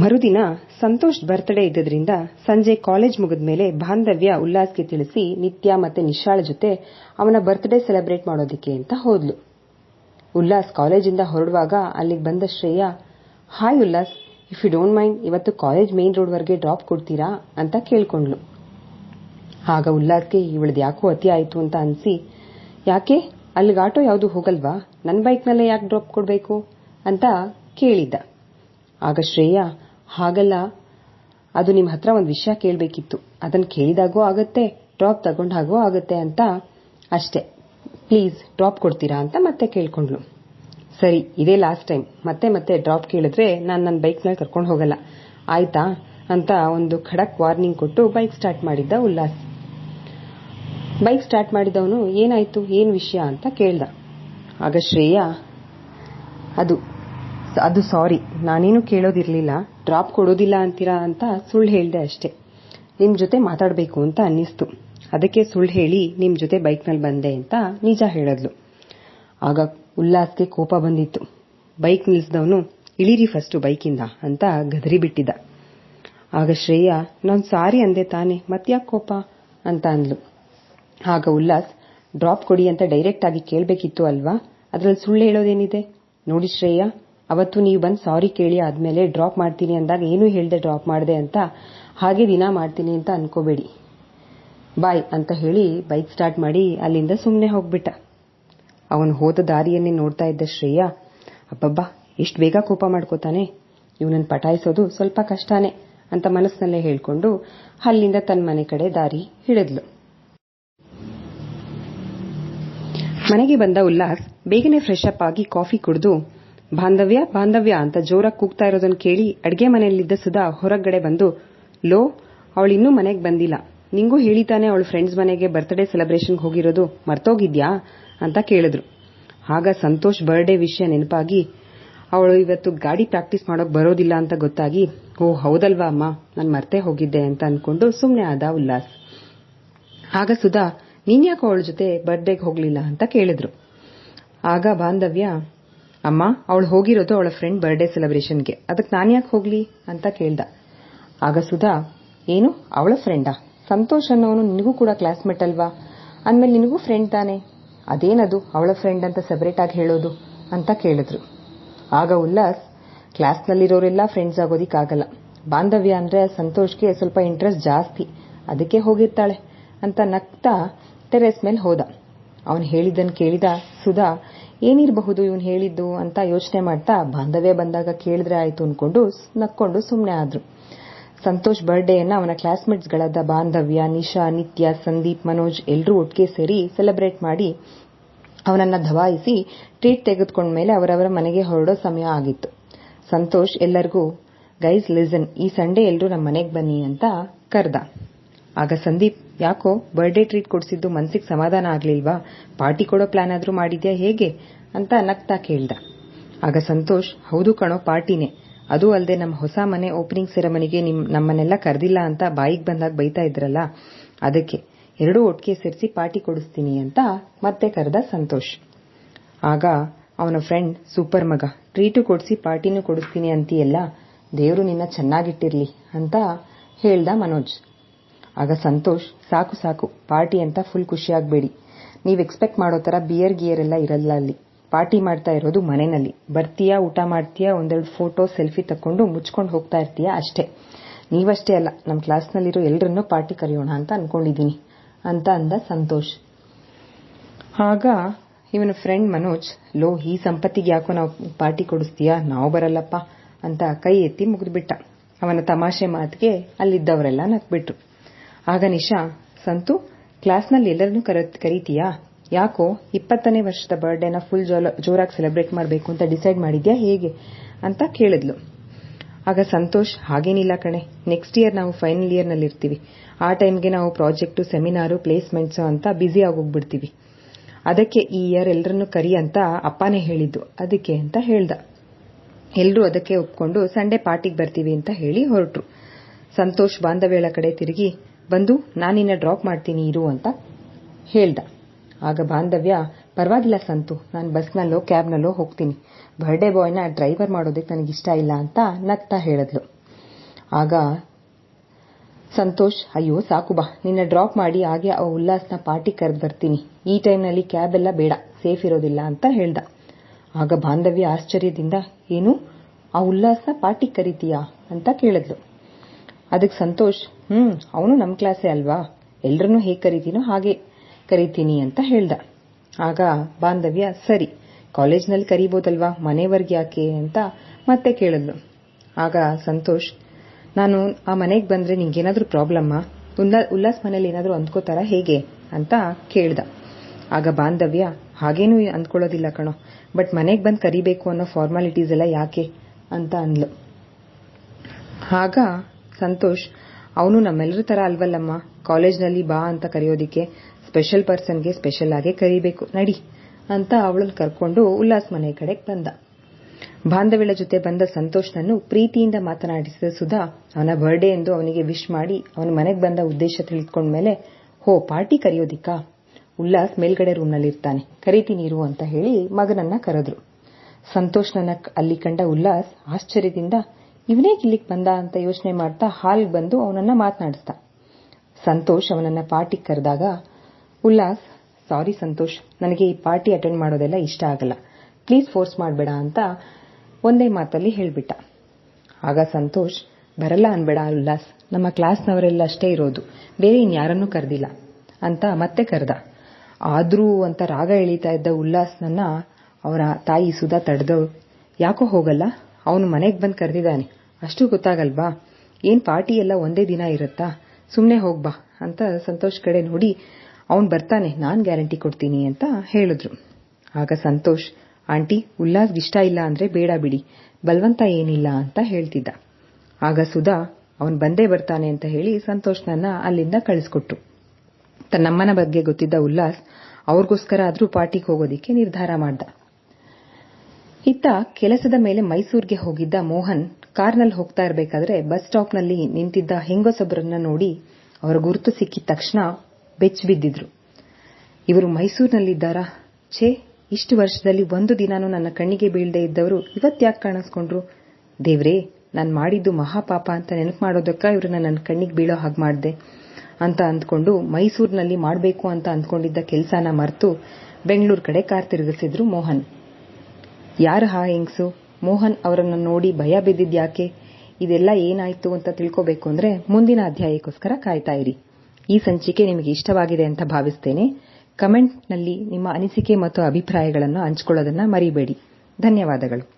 ಮರುದಿನ ಸಂತೋಷ್ ಬರ್ತ್ಡೇ ಇದ್ದದ್ರಿಂದ ಸಂಜೆ ಕಾಲೇಜ್ ಮುಗಿದ ಮೇಲೆ ಬಾಂಧವ್ಯ ಉಲ್ಲಾಸ್ಗೆ ತಿಳಿಸಿ ನಿತ್ಯ ಮತ್ತೆ ನಿಶಾಳ ಜೊತೆ ಅವನ ಬರ್ತ್ಡೇ ಸೆಲೆಬ್ರೇಟ್ ಮಾಡೋದಿಕ್ಕೆ ಅಂತ ಹೋದ್ಲು. ಉಲ್ಲಾಸ್ ಕಾಲೇಜಿಂದ ಹೊರಡುವಾಗ ಅಲ್ಲಿಗೆ ಬಂದ Shreya hi Ullas if you don't mind ಇವತ್ತು ಕಾಲೇಜ್ ಮೇನ್ ರೋಡ್ವರೆಗೆ ಡ್ರಾಪ್ ಕೊಡ್ತೀರಾ? ಅಂತ ಕೇಳ್ಕೊಂಡ್ಲು ಆಗ ಉಲ್ಲಾಸ್ಗೆ, ಇವಳದ್ ಯಾಕೋ ಅತಿ ಆಯಿತು ಅಂತ ಅನ್ಸಿ, ಯಾಕೆ? ಅಲ್ಲಿಗೆ ಆಟೋ ಯಾವುದು ಹೋಗಲ್ವಾ? ನನ್ನ ಬೈಕ್ನಲ್ಲೇ ಯಾಕೆ ಡ್ರಾಪ್ ಕೊಡಬೇಕು? ಅಂತ ಕೇಳಿದ್ದ. ಆಗ ಶ್ರೇಯಾ ಹಾಗಲ್ಲ. ಅದು ನಿಮ್ಮ ಹತ್ರ ಒಂದು ವಿಷಯ ಕೇಳಬೇಕಿತ್ತು. ಅದನ್ನು ಕೇಳಿದಾಗೂ ಆಗುತ್ತೆ, ಡ್ರಾಪ್ ತಗೊಂಡಾಗೂ ಆಗುತ್ತೆ ಆಗತ್ತೆ ಅಂತ ಅಷ್ಟೇ. ಪ್ಲೀಸ್ ಡ್ರಾಪ್ ಕೊಡ್ತೀರಾ ಅಂತ ಮತ್ತೆ ಕೇಳ್ಕೊಂಡ್ಲು ಸರಿ, ಇದೇ ಲಾಸ್ಟ್ ಟೈಮ್ ಮತ್ತೆ ಮತ್ತೆ ಡ್ರಾಪ್ ಕೇಳಿದ್ರೆ ನಾನು ನನ್ನ ಬೈಕ್ ಮೇಲೆ ಕರ್ಕೊಂಡು ಹೋಗಲ್ಲ. ಆಯ್ತಾ? ಅಂತ ಒಂದು ಖಡಕ್ ವಾರ್ನಿಂಗ್ ಕೊಟ್ಟು ಬೈಕ್ ಸ್ಟಾರ್ಟ್ ಮಾಡಿದ್ದ ಉಲ್ಲಾಸ್. ಬೈಕ್ ಸ್ಟಾರ್ಟ್ ಮಾಡಿದವನು ಏನಾಯ್ತು, ಏನ್ ವಿಷಯ ಅಂತ ಕೇಳ್ದ. ಆಗ ಶ್ರೇಯಾ, ಅದು ಅದು ಸಾರಿ ನಾನೇನು ಕೇಳೋದಿರಲಿಲ್ಲ. ಡ್ರಾಪ್ ಕೊಡೋದಿಲ್ಲ ಅಂತೀರಾ ಅಂತ ಸುಳ್ಳು ಹೇಳಿದೆ ಅಷ್ಟೇ. ನಿಮ್ ಜೊತೆ ಮಾತಾಡಬೇಕು ಅಂತ ಅನ್ನಿಸ್ತು. ಅದಕ್ಕೆ ಸುಳ್ಳು ಹೇಳಿ ನಿಮ್ ಜೊತೆ ಬೈಕ್ನಲ್ಲಿ ಬಂದೆ ಅಂತ ನಿಜ ಹೇಳದ್ಲು. ಆಗ ಉಲ್ಲಾಸ್ಗೆ ಕೋಪ ಬಂದಿತ್ತು. ಬೈಕ್ ನಿಲ್ಸಿದವನು, ಇಳಿರಿ ಫಸ್ಟು ಬೈಕಿಂದ ಅಂತ ಗದರಿ ಬಿಟ್ಟಿದ್ದ. ಆಗ ಶ್ರೇಯ, ನಾನ್ ಸಾರಿ ಅಂದೆ ತಾನೆ ಮತ್ಯಾಕೆ ಕೋಪ ಅಂತ ಅಂದ್ಲು. ಆಗ ಉಲ್ಲಾಸ್ ಡ್ರಾಪ್ ಕೊಡಿ ಅಂತ ಡೈರೆಕ್ಟ್ ಆಗಿ ಕೇಳಬೇಕಿತ್ತು ಅಲ್ವಾ? ಅದ್ರಲ್ಲಿ ಸುಳ್ಳು ಹೇಳೋದೇನಿದೆ? ನೋಡಿ ಶ್ರೇಯಾ ಅವತ್ತು ನೀವು ಬಂದು ಸಾರಿ ಕೇಳಿ ಆದ್ಮೇಲೆ ಡ್ರಾಪ್ ಮಾಡ್ತೀನಿ ಅಂದಾಗ ಏನೂ ಹೇಳಿದೆ ಡ್ರಾಪ್ ಮಾಡಿದೆ ಅಂತ ಹಾಗೆ ದಿನ ಮಾಡ್ತೀನಿ ಅಂತ ಅನ್ಕೋಬೇಡಿ. ಬಾಯ್ ಅಂತ ಹೇಳಿ ಬೈಕ್ ಸ್ಟಾರ್ಟ್ ಮಾಡಿ ಅಲ್ಲಿಂದ ಸುಮ್ಮನೆ ಹೋಗ್ಬಿಟ್ಟ. ಅವನು ಹೋದ ದಾರಿಯನ್ನೇ ನೋಡ್ತಾ ಇದ್ದ ಶ್ರೇಯ, ಅಬ್ಬಬ್ಬಾ ಎಷ್ಟು ಬೇಗ ಕೋಪ ಮಾಡ್ಕೋತಾನೆ. ಇವನನ್ನು ಪಟಾಯಿಸೋದು ಸ್ವಲ್ಪ ಕಷ್ಟನೇ ಅಂತ ಮನಸ್ಸಿನಲ್ಲೇ ಹೇಳ್ಕೊಂಡು ಅಲ್ಲಿಂದ ತನ್ನ ಮನೆ ಕಡೆ ದಾರಿ ಹಿಡಿದ್ಲು. ಮನೆಗೆ ಬಂದ ಉಲ್ಲಾಸ್ ಬೇಗನೆ ಫ್ರೆಶ್ ಅಪ್ ಆಗಿ ಕಾಫಿ ಕುಡಿದು ಬಾಂಧವ್ಯ ಬಾಂಧವ್ಯ ಅಂತ ಜೋರಾಗಿ ಕೂಗ್ತಾ ಇರೋದನ್ನು ಕೇಳಿ ಅಡ್ಗೆ ಮನೆಯಲ್ಲಿದ್ದ ಸುಧಾ ಹೊರಗಡೆ ಬಂದು, ಲೋ ಅವಳಿನ್ನೂ ಮನೆಗೆ ಬಂದಿಲ್ಲ. ನಿಂಗೂ ಹೇಳಿತಾನೆ ಅವಳು ಫ್ರೆಂಡ್ಸ್ ಮನೆಗೆ ಬರ್ತ್ಡೇ ಸೆಲೆಬ್ರೇಷನ್ಗೆ ಹೋಗಿರೋದು ಮರ್ತೋಗಿದ್ಯಾ ಅಂತ ಕೇಳಿದ್ರು. ಆಗ ಸಂತೋಷ್ ಬರ್ಡೇ ವಿಷಯ ನೆನಪಾಗಿ, ಅವಳು ಇವತ್ತು ಗಾಡಿ ಪ್ರಾಕ್ಟೀಸ್ ಮಾಡೋಕೆ ಬರೋದಿಲ್ಲ ಅಂತ ಗೊತ್ತಾಗಿ, ಓ, ಹೌದಲ್ವಾ ಅಮ್ಮ, ನಾನು ಮರ್ತೇ ಹೋಗಿದ್ದೆ ಅಂತ ಅನ್ಕೊಂಡು ಸುಮ್ಮನೆ ಆದ ಉಲ್ಲಾಸ್. ಆಗ ಸುಧಾ, ನೀನ್ಯಾಕೋ ಅವಳ ಜೊತೆ ಬರ್ಡೇಗೆ ಹೋಗ್ಲಿಲ್ಲ ಅಂತ ಕೇಳಿದ್ರು. ಆಗ ಬಾಂಧವ್ಯ ಅಮ್ಮ, ಅವಳು ಹೋಗಿರೋದು ಅವಳ ಫ್ರೆಂಡ್ ಬರ್ಡೇ ಸೆಲೆಬ್ರೇಷನ್ಗೆ ಅದಕ್ಕೆ ನಾನು ಯಾಕೆ ಹೋಗ್ಲಿ ಅಂತ ಕೇಳ್ದ. ಆಗ ಸುಧಾ, ಏನು? ಅವಳ ಫ್ರೆಂಡಾ ಸಂತೋಷ್ ಅನ್ನೋನು ನಿನಗೂ ಕೂಡ ಕ್ಲಾಸ್ಮೇಟ್ ಅಲ್ವಾ? ಅಂದಮೇಲೆ ನಿನಗೂ ಫ್ರೆಂಡ್ ತಾನೆ? ಅದೇನದು ಅವಳ ಫ್ರೆಂಡ್ ಅಂತ ಸೆಪರೇಟ್ ಆಗಿ ಹೇಳೋದು ಅಂತ ಕೇಳಿದ್ರು. ಆಗ ಉಲ್ಲಾಸ್ ಕ್ಲಾಸ್ನಲ್ಲಿರೋರೆಲ್ಲ ಫ್ರೆಂಡ್ಸ್ ಆಗೋದಿಕ್ಕಾಗಲ್ಲ. ಬಾಂಧವ್ಯ ಅಂದ್ರೆ ಸಂತೋಷ್ಗೆ ಸ್ವಲ್ಪ ಇಂಟ್ರೆಸ್ಟ್ ಜಾಸ್ತಿ. ಅದಕ್ಕೆ ಹೋಗಿರ್ತಾಳೆ ಅಂತ ನಗ್ತಾ ಟೆರೆಸ್ ಮೇಲೆ ಹೋದ. ಅವನು ಹೇಳಿದ್ದನ್ನು ಕೇಳಿದ ಸುಧಾ ಏನಿರಬಹುದು ಇವನು ಹೇಳಿದ್ದು ಅಂತ ಯೋಚನೆ ಮಾಡ್ತಾ ಬಾಂಧವ್ಯ ಬಂದಾಗ ಕೇಳಿದ್ರೆ ಆಯ್ತು ಅನ್ಕೊಂಡು ನಕ್ಕೊಂಡು ಸುಮ್ಮನೆ ಆದ್ರು. ಸಂತೋಷ್ ಬರ್ಡೇಯನ್ನ ಅವನ ಕ್ಲಾಸ್ಮೇಟ್ಸ್ಗಳಾದ ಬಾಂಧವ್ಯ, ನಿಶಾ, ನಿತ್ಯ, ಸಂದೀಪ್, ಮನೋಜ್ ಎಲ್ಲರೂ ಒಟ್ಟಿಗೆ ಸೇರಿ ಸೆಲೆಬ್ರೇಟ್ ಮಾಡಿ ಅವನನ್ನ ದಬಾಯಿಸಿ ಟ್ರೀಟ್ ತೆಗೆದುಕೊಂಡ ಮೇಲೆ ಅವರವರ ಮನೆಗೆ ಹೊರಡೋ ಸಮಯ ಆಗಿತ್ತು. ಸಂತೋಷ್ ಎಲ್ಲರಿಗೂ ಗೈಸ್ ಲಿಸನ್ ಈ ಸಂಡೇ ಎಲ್ಲರೂ ನಮ್ಮ ಮನೆಗೆ ಬನ್ನಿ ಅಂತ ಕರೆದ. ಆಗ ಸಂದೀಪ್ ಯಾಕೋ ಬರ್ಡೇ ಟ್ರೀಟ್ ಕೊಡಿಸಿದ್ದು ಮನ್ಸಿಗೆ ಸಮಾಧಾನ ಆಗ್ಲಿಲ್ವಾ? ಪಾರ್ಟಿ ಕೊಡೋ ಪ್ಲಾನ್ ಆದ್ರೂ ಮಾಡಿದ್ಯಾ ಹೇಗೆ? ಅಂತ ನಗ್ತಾ ಕೇಳ್ದ. ಆಗ ಸಂತೋಷ್, ಹೌದು ಕಣೋ, ಪಾರ್ಟಿನೇ. ಅದೂ ಅಲ್ಲದೆ ನಮ್ಮ ಹೊಸ ಮನೆ ಓಪನಿಂಗ್ ಸೆರೆಮನಿಗೆ ನಮ್ಮನ್ನೆಲ್ಲ ಕರೆದಿಲ್ಲ ಅಂತ ಬಾಯಿಗೆ ಬಂದಾಗ ಬೈತಾ ಇದ್ರಲ್ಲ? ಅದಕ್ಕೆ ಎರಡೂ ಒಟ್ಟಿಗೆ ಸೇರಿಸಿ ಪಾರ್ಟಿ ಕೊಡಿಸ್ತೀನಿ ಅಂತ ಮತ್ತೆ ಕರೆದ ಸಂತೋಷ್. ಆಗ ಅವನ ಫ್ರೆಂಡ್ ಸೂಪರ್ ಮಗ ಟ್ರೀಟು ಕೊಡಿಸಿ ಪಾರ್ಟಿನೂ ಕೊಡಿಸ್ತೀನಿ ಅಂತೀಯಲ್ಲ? ದೇವರು ನಿನ್ನ ಚೆನ್ನಾಗಿಟ್ಟಿರ್ಲಿ ಅಂತ ಹೇಳ್ದ ಮನೋಜ್. ಆಗ ಸಂತೋಷ್, ಸಾಕು ಸಾಕು, ಪಾರ್ಟಿ ಅಂತ ಫುಲ್ ಖುಷಿಯಾಗಬೇಡಿ ನೀವು ಎಕ್ಸ್ಪೆಕ್ಟ್ ಮಾಡೋ ತರ ಬಿಯರ್ ಗಿಯರ್ ಎಲ್ಲ ಇರಲ್ಲ ಅಲ್ಲಿ. ಪಾರ್ಟಿ ಮಾಡ್ತಾ ಇರೋದು ಮನೆಯಲ್ಲಿ. ಬರ್ತೀಯಾ, ಊಟ ಮಾಡ್ತೀಯಾ, ಒಂದೆರಡು ಫೋಟೋ ಸೆಲ್ಫಿ ತಕೊಂಡು ಮುಚ್ಕೊಂಡು ಹೋಗ್ತಾ ಇರ್ತೀಯಾ ಅಷ್ಟೇ. ನೀವಷ್ಟೇ ಅಲ್ಲ ನಮ್ಮ ಕ್ಲಾಸ್ನಲ್ಲಿರೋ ಎಲ್ಲರನ್ನೂ ಪಾರ್ಟಿ ಕರೆಯೋಣ ಅಂತ ಅನ್ಕೊಂಡಿದ್ದೀನಿ ಅಂತ ಅಂದ ಸಂತೋಷ್. ಆಗ ಇವನ ಫ್ರೆಂಡ್ ಮನೋಜ್, ಲೋ, ಈ ಸಂಪತ್ತಿಗೆ ಯಾಕೋ ನಾವು ಪಾರ್ಟಿ ಕೊಡಿಸ್ತೀಯಾ? ನಾವು ಬರಲ್ಲಪ್ಪ, ಅಂತ ಕೈ ಎತ್ತಿ ಮುಗಿದ್ಬಿಟ್ಟ. ಅವನ ತಮಾಷೆ ಮಾತಿಗೆ ಅಲ್ಲಿದ್ದವರೆಲ್ಲ ನಕ್ಬಿಟ್ರು ಆಗ ನಿಶಾ, ಸಂತು, ಕ್ಲಾಸ್ನಲ್ಲಿ ಎಲ್ಲರನ್ನೂ ಕರೀತೀಯಾ? ಯಾಕೋ ಇಪ್ಪತ್ತನೇ ವರ್ಷದ ಬರ್ಡೇನ ಫುಲ್ ಜೋರಾಗಿ ಸೆಲೆಬ್ರೇಟ್ ಮಾಡಬೇಕು ಅಂತ ಡಿಸೈಡ್ ಮಾಡಿದ್ಯಾ ಹೇಗೆ? ಅಂತ ಕೇಳಿದ್ಲು. ಆಗ ಸಂತೋಷ್, ಹಾಗೇನಿಲ್ಲ ಕಣೆ, ನೆಕ್ಸ್ಟ್ ಇಯರ್ ನಾವು ಫೈನಲ್ ಇಯರ್ನಲ್ಲಿ ಇರ್ತೀವಿ. ಆ ಟೈಮ್ಗೆ ನಾವು ಪ್ರಾಜೆಕ್ಟು, ಸೆಮಿನಾರು, ಪ್ಲೇಸ್ಮೆಂಟ್ಸು ಅಂತ ಬ್ಯುಸಿ ಆಗೋಗ್ಬಿಡ್ತೀವಿ. ಅದಕ್ಕೆ ಈ ಇಯರ್ ಎಲ್ಲರನ್ನೂ ಕರಿ ಅಂತ ಅಪ್ಪನೇ ಹೇಳಿದ್ದು. ಅದಕ್ಕೆ ಅಂತ ಹೇಳ್ದ. ಎಲ್ಲರೂ ಅದಕ್ಕೆ ಒಪ್ಕೊಂಡು ಸಂಡೇ ಪಾರ್ಟಿಗೆ ಬರ್ತೀವಿ ಅಂತ ಹೇಳಿ ಹೊರಟ್ರು. ಸಂತೋಷ್ ಬಾಂಧವ್ಯಳ ಕಡೆ ತಿರುಗಿ ಬಂದು ನಾನು ನಿನ್ನ ಡ್ರಾಪ್ ಮಾಡ್ತೀನಿ, ಇರು ಅಂತ ಹೇಳ್ದ. ಆಗ ಬಾಂಧವ್ಯ, ಪರವಾಗಿಲ್ಲ ಸಂತು, ನಾನು ಬಸ್ನಲ್ಲೋ ಕ್ಯಾಬ್ನಲ್ಲೋ ಹೋಗ್ತೀನಿ. ಬರ್ಡೇ ಬಾಯ್ನ ಡ್ರೈವರ್ ಮಾಡೋದಕ್ಕೆ ಇಷ್ಟ ಇಲ್ಲ ಅಂತ ನಗ್ತಾ ಹೇಳಿದ್ಲು ಆಗ ಸಂತೋಷ್, ಅಯ್ಯೋ ಸಾಕು ಬಾ, ನಿನ್ನ ಡ್ರಾಪ್ ಮಾಡಿ ಹಾಗೆ ಆ ಉಲ್ಲಾಸ್ನ ಪಾರ್ಟಿ ಕರೆದು ಬರ್ತೀನಿ. ಈ ಟೈಮ್ನಲ್ಲಿ ಕ್ಯಾಬ್ ಎಲ್ಲ ಬೇಡ ಸೇಫ್ ಇರೋದಿಲ್ಲ ಅಂತ ಹೇಳ್ದ. ಆಗ ಬಾಂಧವ್ಯ ಆಶ್ಚರ್ಯದಿಂದ, ಏನು? ಆ ಉಲ್ಲಾಸ್ನ ಪಾರ್ಟಿ ಕರಿತೀಯಾ ಅಂತ ಕೇಳಿದ್ಲು ಅದಕ್ಕೆ ಸಂತೋಷ್ ಹ್ಮ್, ಅವನು ನಮ್ಮ ಕ್ಲಾಸೇ ಅಲ್ವಾ? ಎಲ್ರನ್ನೂ ಹೇಗೆ ಕರಿತೀನೋ ಹಾಗೆ ಕರಿತೀನಿ ಅಂತ ಹೇಳ್ದ. ಆಗ ಬಾಂಧವ್ಯ, ಸರಿ, ಕಾಲೇಜ್ನಲ್ಲಿ ಕರಿಬೋದಲ್ವಾ? ಮನೆವರೆಗೆ ಯಾಕೆ ಅಂತ ಮತ್ತೆ ಕೇಳಿದ್ಲು. ಆಗ ಸಂತೋಷ್, ನಾನು ಆ ಮನೆಗೆ ಬಂದ್ರೆ ನಿಂಗೇನಾದ್ರೂ ಪ್ರಾಬ್ಲಮ್ಮಾ? ಉಲ್ಲಾ ಉಲ್ಲಾಸ್ ಮನೇಲಿ ಏನಾದ್ರೂ ಅಂದ್ಕೋತಾರ ಹೇಗೆ ಅಂತ ಕೇಳ್ದ. ಆಗ ಬಾಂಧವ್ಯ, ಹಾಗೇನೂ ಅಂದ್ಕೊಳ್ಳೋದಿಲ್ಲ ಕಣೋ, ಬಟ್ ಮನೆಗೆ ಬಂದು ಕರಿಬೇಕು ಅನ್ನೋ ಫಾರ್ಮಾಲಿಟೀಸ್ ಎಲ್ಲ ಯಾಕೆ ಅಂತ ಅಂದ್ಲು. ಆಗ ಸಂತೋಷ್ ಅವನು ನಮ್ಮೆಲ್ಲರ ತರ ಅಲ್ವಲ್ಲಮ್ಮ. ಕಾಲೇಜ್ನಲ್ಲಿ ಬಾ ಅಂತ ಕರೆಯೋದಿಕ್ಕೆ ಸ್ಪೆಷಲ್ ಪರ್ಸನ್ಗೆ ಸ್ಪೆಷಲ್ ಆಗೇ ಕರಿಬೇಕು. ನಡಿ ಅಂತ ಅವಳನ್ನು ಕರ್ಕೊಂಡು ಉಲ್ಲಾಸ್ ಮನೆ ಕಡೆ ಬಂದ. ಬಾಂಧವ್ಯಳ ಜೊತೆ ಬಂದ ಸಂತೋಷ್ನನ್ನು ಪ್ರೀತಿಯಿಂದ ಮಾತನಾಡಿಸಿದ ಸುಧಾ, ಅವನ ಬರ್ಡೇ ಎಂದು ಅವನಿಗೆ ವಿಶ್ ಮಾಡಿ ಅವನ ಮನೆಗೆ ಬಂದ ಉದ್ದೇಶ ತಿಳಿದುಕೊಂಡ್ಮೇಲೆ ಹೋ, ಪಾರ್ಟಿ ಕರೆಯೋದಿಕ್ಕಾ? ಉಲ್ಲಾಸ್ ಮೇಲ್ಗಡೆ ರೂಮ್ನಲ್ಲಿರ್ತಾನೆ ಕರಿತೀನಿ ಇರು ಅಂತ ಹೇಳಿ ಮಗನನ್ನ ಕರೆದ್ರು. ಸಂತೋಷ್ನನ್ನ ಅಲ್ಲಿ ಕಂಡ ಉಲ್ಲಾಸ್ ಆಶ್ಚರ್ಯದಿಂದ ಇವನೇ ಇಲ್ಲಿಗೆ ಬಂದ ಅಂತ ಯೋಚನೆ ಮಾಡ್ತಾ ಹಾಲ್ಗೆ ಬಂದು ಅವನನ್ನ ಮಾತನಾಡಿಸ್ದ ಸಂತೋಷ್ ಅವನನ್ನ ಪಾರ್ಟಿಗೆ ಕರೆದಾಗ, ಉಲ್ಲಾಸ್, ಸಾರಿ ಸಂತೋಷ್, ನನಗೆ ಈ ಪಾರ್ಟಿ ಅಟೆಂಡ್ ಮಾಡೋದೆಲ್ಲ ಇಷ್ಟ ಆಗಲ್ಲ. ಪ್ಲೀಸ್ ಫೋರ್ಸ್ ಮಾಡಬೇಡ ಅಂತ ಒಂದೇ ಮಾತಲ್ಲಿ ಹೇಳ್ಬಿಟ್ಟ. ಆಗ ಸಂತೋಷ್, ಬರಲ್ಲ ಅನ್ಬೇಡ ಉಲ್ಲಾಸ್, ನಮ್ಮ ಕ್ಲಾಸ್ನವರೆಲ್ಲ ಅಷ್ಟೇ ಇರೋದು, ಬೇರೆ ಇನ್ಯಾರನ್ನೂ ಕರೆದಿಲ್ಲ ಅಂತ ಮತ್ತೆ ಕರೆದ. ಆದ್ರೂ ಅಂತ ರಾಗ ಎಳಿತಾ ಇದ್ದ ಉಲ್ಲಾಸ್ನನ್ನ ಅವರ ತಾಯಿ ಸುಧಾ ತಡೆದು ಯಾಕೋ ಹೋಗಲ್ಲ? ಅವನು ಮನೆಗೆ ಬಂದು ಕರೆದಿದ್ದಾನೆ. ಅಷ್ಟು ಗೊತ್ತಾಗಲ್ವಾ? ಏನ್ ಪಾರ್ಟಿ ಎಲ್ಲ ಒಂದೇ ದಿನ ಇರುತ್ತಾ? ಸುಮ್ಮನೆ ಹೋಗ್ಬಾ ಅಂತ ಸಂತೋಷ್ ಕಡೆ ನೋಡಿ ಅವನು ಬರ್ತಾನೆ, ನಾನ್ ಗ್ಯಾರಂಟಿ ಕೊಡ್ತೀನಿ ಅಂತ ಹೇಳಿದ್ರು. ಆಗ ಸಂತೋಷ್, ಆಂಟಿ, ಉಲ್ಲಾಸ್ ಇಷ್ಟ ಇಲ್ಲ ಅಂದ್ರೆ ಬೇಡ ಬಿಡಿ, ಬಲವಂತ ಏನಿಲ್ಲ ಅಂತ ಹೇಳ್ತಿದ್ದ. ಆಗ ಸುಧಾ, ಅವನ್ ಬಂದೇ ಬರ್ತಾನೆ ಅಂತ ಹೇಳಿ ಸಂತೋಷ್ನನ್ನ ಅಲ್ಲಿಂದ ಕಳಿಸ್ಕೊಟ್ರು. ತನ್ನಮ್ಮನ ಬಗ್ಗೆ ಗೊತ್ತಿದ್ದ ಉಲ್ಲಾಸ್ ಅವ್ರಿಗೋಸ್ಕರ ಆದ್ರೂ ಪಾರ್ಟಿಗೆ ಹೋಗೋದಿಕ್ಕೆ ನಿರ್ಧಾರ ಮಾಡ್ದ. ಇತ್ತ ಕೆಲಸದ ಮೇಲೆ ಮೈಸೂರಿಗೆ ಹೋಗಿದ್ದ ಮೋಹನ್ ಕಾರ್ನಲ್ಲಿ ಹೋಗ್ತಾ ಇರಬೇಕಾದ್ರೆ ಬಸ್ ಸ್ಟಾಪ್ನಲ್ಲಿ ನಿಂತಿದ್ದ ಹೆಂಗಸೊಬ್ಬರನ್ನ ನೋಡಿ ಅವರ ಗುರುತು ಸಿಕ್ಕಿದ ತಕ್ಷಣ ಬೆಚ್ಚ ಬಿದ್ದಿದ್ರು. ಇವರು ಮೈಸೂರಿನಲ್ಲಿದ್ದಾರಾ? ಛೇ, ಇಷ್ಟು ವರ್ಷದಲ್ಲಿ ಒಂದು ದಿನಾನೂ ನನ್ನ ಕಣ್ಣಿಗೆ ಬೀಳದೆ ಇದ್ದವರು ಇವತ್ತ್ಯಾಕೆ ಕಾಣಿಸ್ಕೊಂಡ್ರು? ದೇವ್ರೇ, ನಾನು ಮಾಡಿದ್ದು ಮಹಾಪಾಪ ಅಂತ ನೆನಪು ಮಾಡೋದಕ್ಕ ಇವ್ರನ್ನ ನನ್ನ ಕಣ್ಣಿಗೆ ಬೀಳೋ ಹಾಗೆ ಮಾಡಿದೆ ಅಂತ ಅಂದ್ಕೊಂಡು ಮೈಸೂರಿನಲ್ಲಿ ಮಾಡಬೇಕು ಅಂತ ಅಂದ್ಕೊಂಡಿದ್ದ ಕೆಲಸನ ಮರೆತು ಬೆಂಗಳೂರು ಕಡೆ ಕಾರ್ ತಿರುಗಿಸಿದ್ರು ಮೋಹನ್. ಯಾರು ಹಾ ಹೆಂಗ್ಸು? ಮೋಹನ್ ಅವರನ್ನು ನೋಡಿ ಭಯ ಬಿದ್ದಿದ್ಯಾಕೆ ಇದೆಲ್ಲ ಏನಾಯ್ತು ಅಂತ ತಿಳ್ಕೋಬೇಕು ಅಂದ್ರೆ ಮುಂದಿನ ಅಧ್ಯಾಯಕ್ಕೋಸ್ಕರ ಕಾಯ್ತಾ ಇರಿ. ಈ ಸಂಚಿಕೆ ನಿಮಗೆ ಇಷ್ಟವಾಗಿದೆ ಅಂತ ಭಾವಿಸ್ತೇನೆ. ಕಮೆಂಟ್ನಲ್ಲಿ ನಿಮ್ಮ ಅನಿಸಿಕೆ ಮತ್ತು ಅಭಿಪ್ರಾಯಗಳನ್ನು ಹಂಚಿಕೊಳ್ಳೋದನ್ನ ಮರಿಬೇಡಿ. ಧನ್ಯವಾದಗಳು.